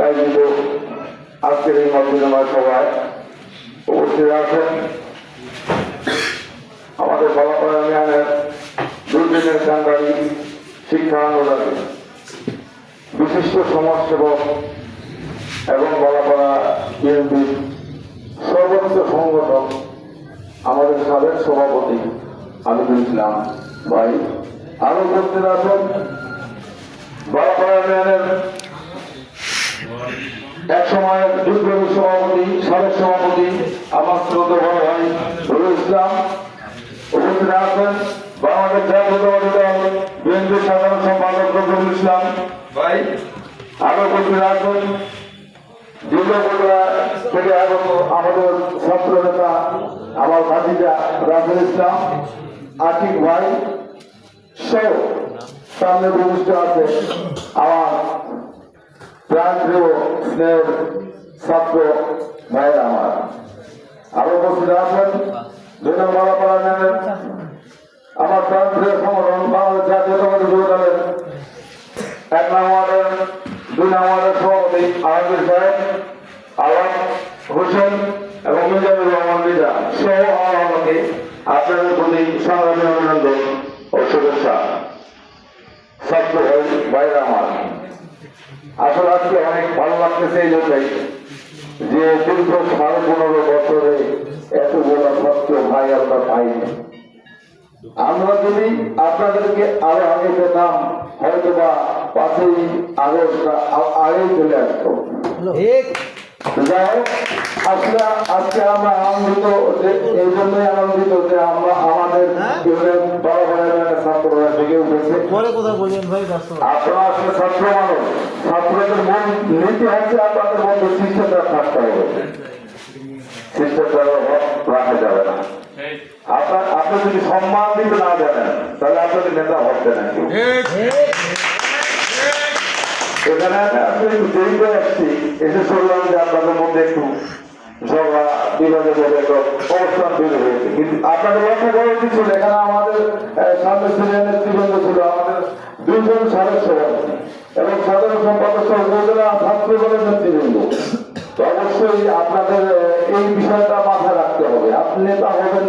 আয়োজিত আজকের এই মধ্যমা সভায় উপস্থিত আছেন আমাদের ইউনিয়নের দুর্দিনের কান্ডারি শিক্ষা আন্দোলনে বিশিষ্ট সমাজসেবক এবং বলাপাড়া বিএনপির সর্বোচ্চ সংগঠন আমাদের সাবেক সভাপতি আমিনুল ইসলাম ভাই। আরও উপস্থিত আছেন বলাপাড়া ইউনিয়নের এক সময় বিপ্লবী সভাপতি, সাবেক সভাপতি, আমার শ্রদ্ধা বড় ভাই রুল ইসলাম উপস্থিত আছেন। বাংলাদেশ দল, বিএনপি সাধারণ সম্পাদক নজরুল ইসলাম ভাই আরও উপস্থিত আছেন। দুর্গাপুরা থেকে আগত আমাদের ছাত্র নেতা, আমার ভাতিজা রাজুল ইসলাম, আতিক ভাই সহ সামনে ভূমিষ্ঠ আছে আমার প্রাণ প্রিয় স্নেহের ছাত্র ভাইরা আমার। আরও উপস্থিত আছেন? দুই নম্বর পাড়ানের আমার প্রাণ প্রিয় সংগঠন বাংলাদেশ জাতীয়তাবাদী যুব দলের এক নম্বরের দুই নম্বরের সভাপতি আহমেদ সাহেব, আলম হোসেন এবং মিজানুর রহমান মিজা সহ আমার আমাকে আপনাদের প্রতি সংগ্রামী অভিনন্দন শুভেচ্ছা। ছাত্র আমার। আসলে আজকে অনেক ভালো লাগতেছে এই জন্যই যে দীর্ঘ সাড়ে পনেরো বছরে এত বড় সত্য ভাই আমরা পাইনি আমরা যদি আপনাদেরকে আরও আগে পেতাম হয়তো বা পাঁচই আগস্ট আগেই চলে আসতো। যাই হোক, আসলে আজকে আমরা আনন্দিত এই জন্যই আনন্দিত যে আমরা আমাদের ইউনিয়ন বড় বড় ছাত্ররা জেগে উঠেছে। পরে কথা বলবেন ভাই? আপনারা আসলে ছাত্র মানুষ। ছাত্রদের মন নীতি হচ্ছে আপনাদের মধ্যে শিষ্টাচার থাকতে হবে। শিষ্টাচার রাখা যাবে না। আপনার আপনি যদি সম্মান দিতে না জানেন তাহলে আপনাদের নেতা হচ্ছে না এখানে আমি একটু দেরি করে আসছি। এসে শুনলাম যে আপনাদের মধ্যে একটু আপনাদের ছিল আমাদের সামনে সিনিয়র নেতৃবৃন্দ ছিল এবং সাধারণ সম্পাদক উপজেলা তো অবশ্যই আপনাদের এই বিষয়টা মাথায় রাখতে হবে। আপনি নেতা হবেন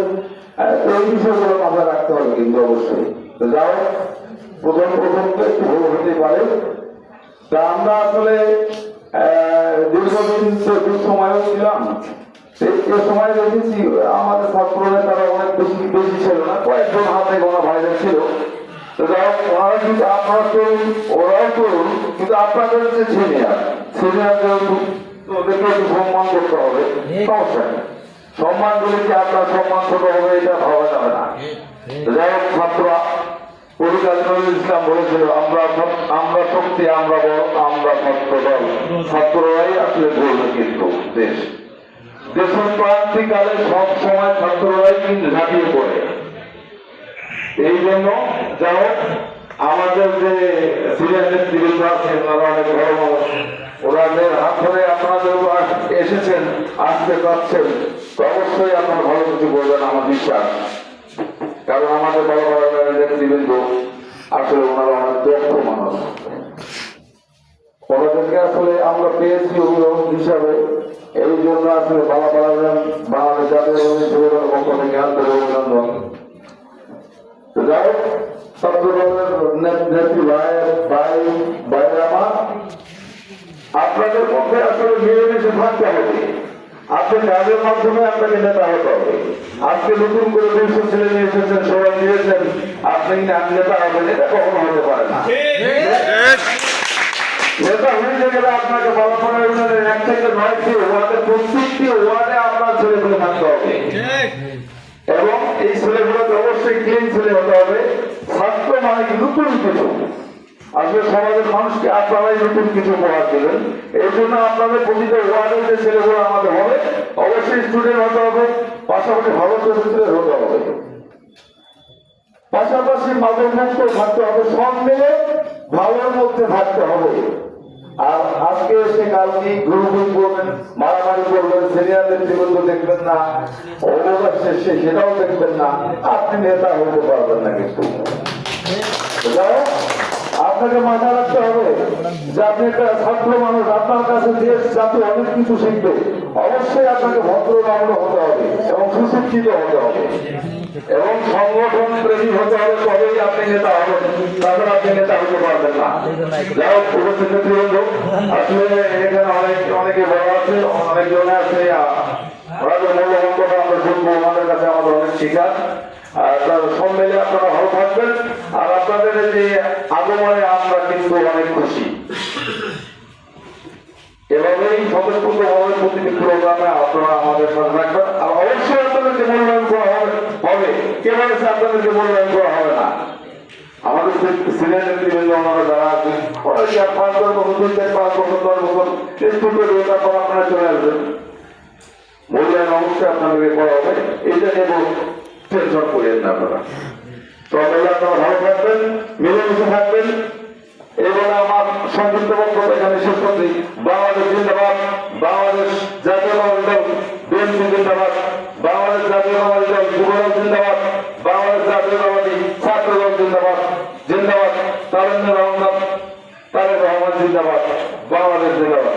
এই বিষয়গুলো মাথায় রাখতে হবে কিন্তু অবশ্যই। যাও প্রথম প্রথম একটু ভুল হতে পারে। তা আমরা আসলে আহ, দীর্ঘদিন দুঃসময়ও ছিলাম। এই সময় দেখেছি আমাদের ছাত্ররা তারা অনেক বেশি বেশি ছিল না কয়েকজন হাতে গোনা ভাইদের ছিল। ওনারা কিন্তু আপনারা তরুণ ওরাও তরুণ কিন্তু আপনাদের যে সিনিয়র ওদেরকে একটু সম্মান করতে হবে সমস্যা নেই। সম্মান দিলে কি আপনার সম্মান ছোট হবে এটা ভাবা যাবে না। তো যাই হোক ছাত্ররা ইসলাম বলেছিল, আমরা আমরা শক্তি আমরা বড়, আমরা ছাত্র দল ছাত্ররাই আসলে গড়বে কিন্তু দেশ দেশের ক্রান্তিকালে সব সময় ছাত্ররাই কিন্তু ঝাঁপিয়ে পড়ে। এই জন্য যাই হোক, আমাদের যে সিনিয়র নেতৃবৃন্দ আছেন ওনারা বড় মানুষ। ওনাদের হাত ধরে আপনাদের এসেছেন, আসতে পারছেন। তো অবশ্যই আপনারা ভালো কিছু বলবেন, আমার বিশ্বাস। কারণ আমাদের বড় বড় নেতৃবৃন্দ আসলে ওনারা অনেক দক্ষ মানুষ। ওনাদেরকে আসলে আমরা পেয়েছি অভিভাবক হিসাবে। এই জন্য আসলে বাবা বাড়াবেন বাংলাদেশ জাতীয় পরিষদের পক্ষ অভিনন্দন। আপনাদের আসলে আপনাকে নেতা হতে হবে। আজকে নতুন করে দুইশো ছেলে নিয়ে এসেছেন সবাই নিয়েছেন আপনি না নেতা হবেন এটা কখনো হতে পারে না। নেতা হয়ে গেলে আপনাকে বলাপনা ইউনিয়নের এক থেকে নয়টি ওয়ার্ডে প্রত্যেকটি ওয়ার্ডে আপনার ছেলেগুলো থাকতে হবে। এবং এই ছেলেগুলোকে অবশ্যই ক্লিন ছেলে হতে হবে। স্বাস্থ্য মানে নতুন কিছু। আসলে সমাজের মানুষকে আপনারাই নতুন কিছু উপহার দেবেন। এই জন্য আপনাদের প্রতিটা ওয়ার্ডের যে ছেলেগুলো আমাদের হবে অবশ্যই স্টুডেন্ট হতে হবে পাশাপাশি ভালো চরিত্রের হতে হবে। পাশাপাশি মাদক মুক্ত থাকতে হবে, সব মিলে ভালোর মধ্যে থাকতে হবে। আর আজকে এসে কালকে গ্রুপিং করবেন মারামারি করবেন সিনিয়র নেতৃবৃন্দ দেখবেন না, অবকাশ শেষে সেটাও দেখবেন না, আপনি নেতা হতে পারবেন না কিন্তু। আপনাকে মাথায় রাখতে হবে যে আপনি একটা ছাত্র মানুষ, আপনার কাছে দেশ, জাতি অনেক কিছু শিখবে। অবশ্যই আপনাকে ভদ্র নম্র হতে হবে এবং সুশিক্ষিত হতে হবে। এবং সংগঠন প্রেমী হতে হবে, তবেই আপনি নেতা হবেন। তাছাড়া আপনি নেতা হতে পারবেন না। যাই হোক উপস্থিত নেতৃবৃন্দ আসলে এখানে অনেক, অনেকে বড় আছে, অনেকজন আছে আমরা শুনব কাছে আমাদের অনেক শিকার আর সব মিলে আপনারা ভালো থাকবেন। আর আপনাদের যে আগমনে আমরা কিন্তু অনেক খুশি। এভাবেই স্বতঃস্ফূর্তভাবে প্রতিটি প্রোগ্রামে আপনারা আমাদের সাথে থাকবেন। আর অবশ্যই আপনাদেরকে মূল্যায়ন করা হবে হবে কে বলেছে আপনাদেরকে মূল্যায়ন করা হবে না। আমাদের সিনিয়র নেতৃবৃন্দ ওনারা যারা আছেন পাঁচ দশ বছর পাঁচ বছর দশ বছর আপনারা চলে আসবেন। মূল্যায়ন অবশ্যই আপনাদেরকে করা হবে। এটা নিয়ে কোনো টেনশন করিয়েন না আপনারা। তো আপনারা থাকবেন, মিলেমিশে থাকবেন। এবারে আমার সংযুক্ত বক্তব্য এখানে শেষ করছি। বাংলাদেশ জিন্দাবাদ, বাংলাদেশ জাতীয়তাবাদী দল, বিএনপি জিন্দাবাদ। বাংলাদেশ জাতীয়তাবাদী দল, যুবদল জিন্দাবাদ। বাংলাদেশ জাতীয়তাবাদী ছাত্র দল জিন্দাবাদ। জিন্দাবাদ তারেন্দ্র রহমান, তারেক রহমান জিন্দাবাদ।